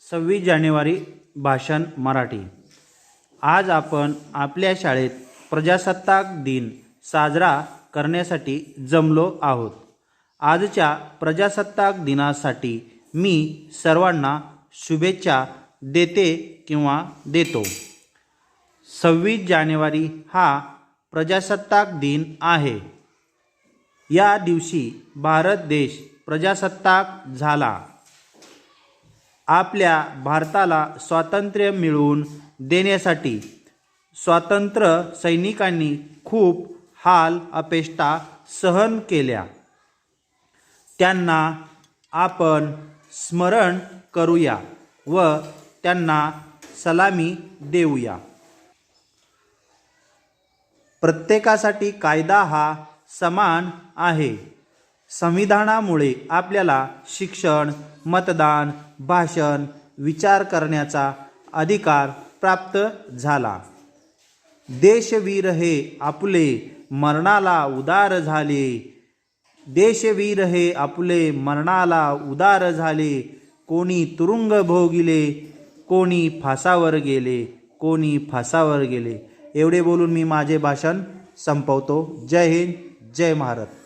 सव्वीस जानेवारी भाषण मराठी. आज आपण आपल्या शाळेत प्रजासत्ताक दिन साजरा करण्यासाठी जमलो आहोत. आजच्या प्रजासत्ताक दिनासाठी मी सर्वांना शुभेच्छा देते किंवा देतो. सव्वीस जानेवारी हा प्रजासत्ताक दिन आहे. या दिवशी भारत देश प्रजासत्ताक झाला. आपल्या भारताला स्वातंत्र्य मिळवून देण्यासाठी स्वातंत्र्य सैनिकांनी खूप हाल अपेष्टा सहन केल्या. त्यांना आपण स्मरण करूया व त्यांना सलामी देऊया. प्रत्येकासाठी कायदा हा समान आहे. संविधानामुळे आपल्याला शिक्षण मतदान भाषण विचार करण्याचा अधिकार प्राप्त झाला. देशवीर हे आपले मरणाला उदार झाले. देशवीर हे आपले मरणाला उदार झाले. कोणी तुरुंग भोगिले कोणी फासावर गेले कोणी फासावर गेले. एवढे बोलून मी माझे भाषण संपवतो. जय हिंद जय महाराष्ट्र